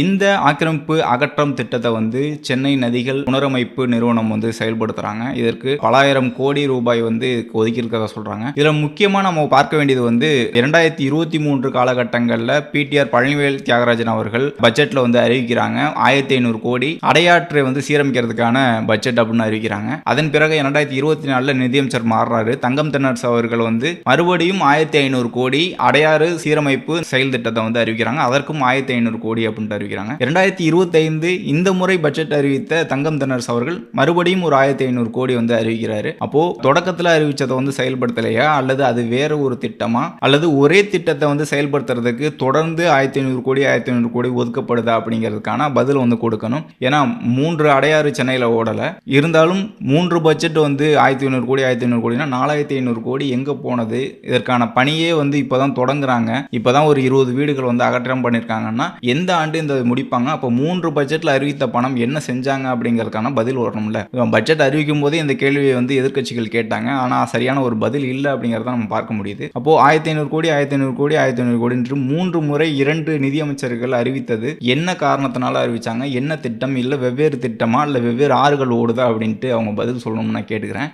You. இந்த ஆக்கிரமிப்பு அகற்றம் திட்டத்தை வந்து சென்னை நதிகள் புனரமைப்பு நிறுவனம் வந்து செயல்படுத்துறாங்க. இதற்கு பலாயிரம் கோடி ரூபாய் வந்து ஒதுக்கி இருக்கிறதா சொல்றாங்க. இதுல முக்கியமா நம்ம பார்க்க வேண்டியது வந்து இரண்டாயிரத்தி இருபத்தி மூன்று காலகட்டங்களில் பிடிஆர் பழனிவேல் தியாகராஜன் அவர்கள் பட்ஜெட்ல வந்து அறிவிக்கிறாங்க. ஆயிரத்தி ஐநூறு கோடி அடையாற்றை வந்து சீரமைக்கிறதுக்கான பட்ஜெட் அப்படின்னு அறிவிக்கிறாங்க. அதன் பிறகு இரண்டாயிரத்தி இருபத்தி நாலுல நிதியமைச்சர் மாறுறாரு. தங்கம் தென்னரசு அவர்கள் வந்து மறுபடியும் ஆயிரத்தி ஐநூறு கோடி அடையாறு சீரமைப்பு செயல் திட்டத்தை வந்து அறிவிக்கிறாங்க. அதற்கும் ஆயிரத்தி ஐநூறு கோடி அப்படின்ட்டு அறிவிக்கிறாங்க. இரண்டாயிரத்தி இருபத்தைந்து இந்த முறை பட்ஜெட் அறிவித்த தங்கம் தென்னரசு அவர்கள் மறுபடியும் ஒரு ஆயிரத்தி ஐநூறு கோடி வந்து அறிவிக்கிறாரு. அப்போ தொடக்கத்தில் அறிவிச்சதை வந்து செயல்படுத்தலையா? அல்லது அது வேற ஒரு திட்டமா? அல்லது ஒரே திட்டத்தை வந்து செயல்படுத்துறதுக்கு தொடர்ந்து ஆயிரத்தி ஐநூறு கோடி ஆயிரத்தி ஐநூறு கோடி ஒதுக்கப்படுதா அப்படிங்கிறதுக்கான பதில் வந்து கொடுக்கணும். ஏன்னா மூன்று அடையாறு சென்னையில் ஓடலை. இருந்தாலும் மூன்று பட்ஜெட் வந்து ஆயிரத்தி ஐநூறு கோடி ஆயிரத்தி ஐநூறு கோடினா நாலாயிரத்தி ஐநூறு கோடி எங்கே போனது? இதற்கான பணியே வந்து இப்போதான் தொடங்குறாங்க. இப்போதான் ஒரு இருபது வீடுகள் வந்து அகற்றம் பண்ணியிருக்காங்கன்னா எந்த ஆண்டு இந்த முடிப்பாங்க. அப்போ மூன்று பட்ஜெட்டில் அறிவித்த பணம் என்ன செஞ்சாங்க அப்படிங்கிறதுக்கான பதில் வரணும்ல. பட்ஜெட் அறிவிக்கும் போதே இந்த கேள்வியை வந்து எதிர்க்கட்சிகள் கேட்டாங்க. ஆனால் சரியான ஒரு பதில் இல்லை அப்படிங்கிறத நம்ம பார்க்க முடியுது. அப்போ ஆயிரத்தி ஐநூறு கோடி ஆயிரத்தி ஐநூறு கோடி ஆயிரத்தி ஐநூறு கோடி என்று மூன்று முறை இரண்டு நிதியமைச்சர்கள் அறிவித்தது. என்ன காரணத்தினால அறிவிச்சாங்க? என்ன திட்டம்? இல்லை வெவ்வேறு திட்டமா? இல்லை வெவ்வேறு ஆறுகள் ஓடுதா அப்படின்ட்டு அவங்க பதில் சொல்லணும்னு நான் கேட்டுக்கிறேன்.